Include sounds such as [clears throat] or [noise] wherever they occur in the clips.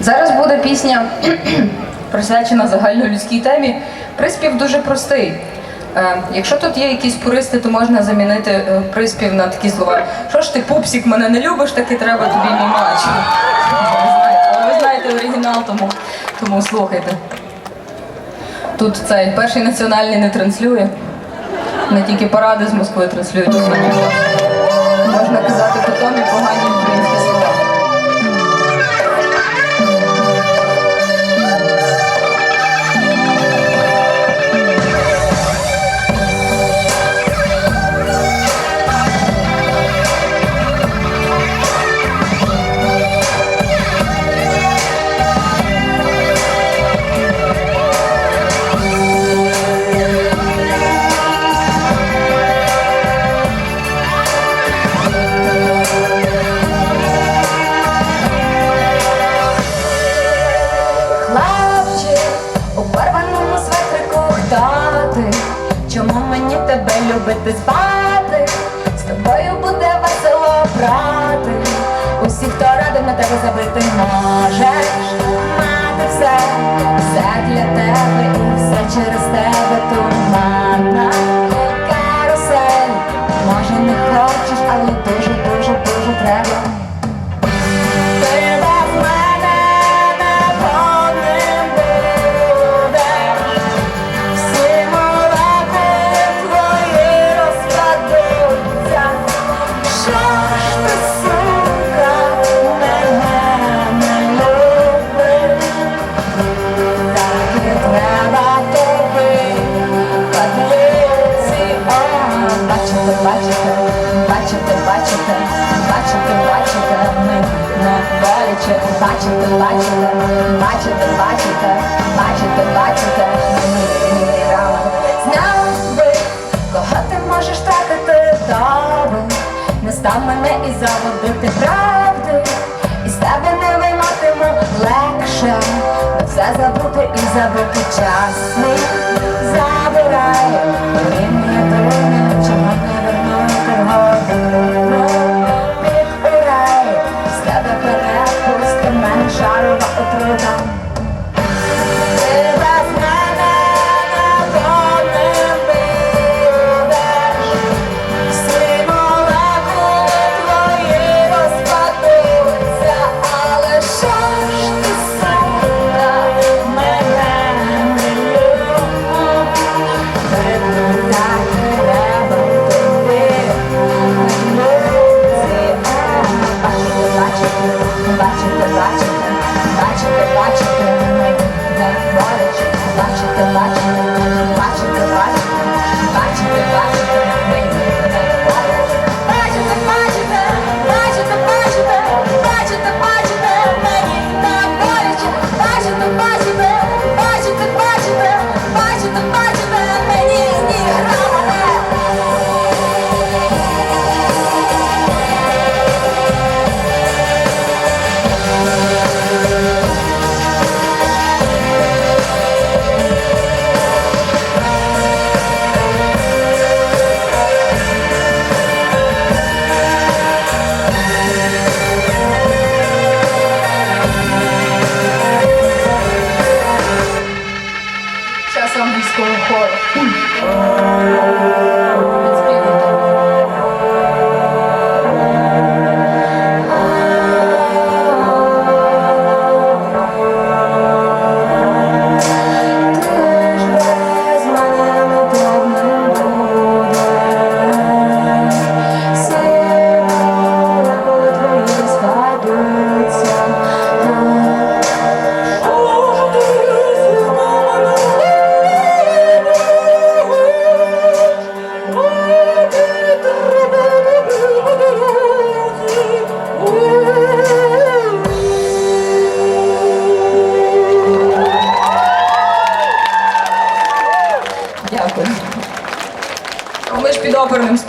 Зараз буде пісня, [clears throat] присвячена загальнолюдській темі. Приспів дуже простий. Е, якщо тут є якісь пуристи, то можна замінити е, приспів на такі слова. Що ж ти, пупсик, мене не любиш, так і треба тобі знаєте, але ви знаєте оригінал, тому, тому слухайте. Тут цей перший національний не транслює. Не тільки паради з Москви транслюють любити спати? З тобою буде весело брати. Усі, хто радив на тебе забити, можеш мати все, все для тебе і все через тебе бачите, бачите, бачите, бачите, бачите, бачите, ми не грали. Знав би, кого ти можеш тратити доби, не став мене і заводити правди, і з тебе не вийматиму легше, на все забути і забути час. Мій забирай,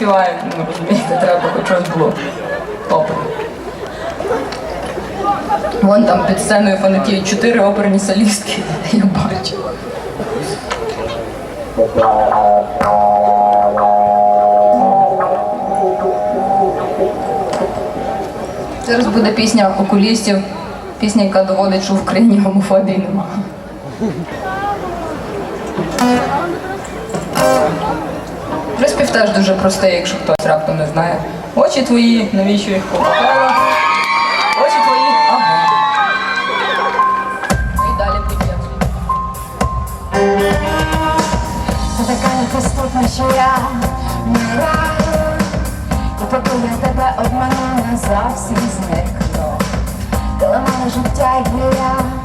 співаю, ну розумієте, треба хоч щось було топити. Вон там під сценою фанатіють чотири оперні солістки, [laughs] я бачу. Зараз буде пісня окулістів, пісня, яка доводить, що в Україні гомофобії немає. Приспів теж дуже простий, якщо хтось раптом не знає. Очі твої, навіщо їх попала? Очі твої, ага. Ну і далі будь-як. Така неприступна, що я мираю, і поки я тебе обманула, завжди зникну. Коли мене життя і я.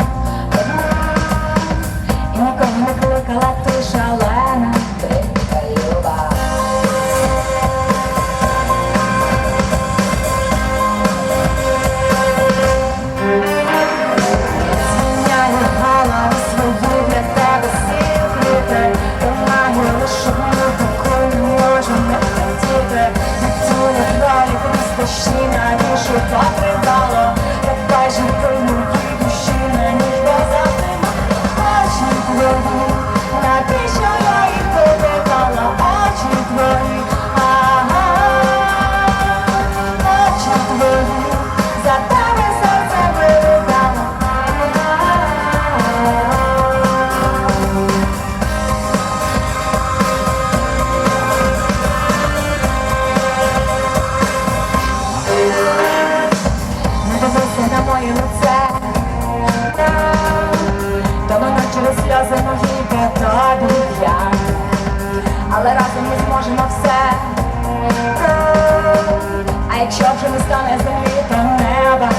але разом ми зможемо все. А якщо вже не стане землі, то неба.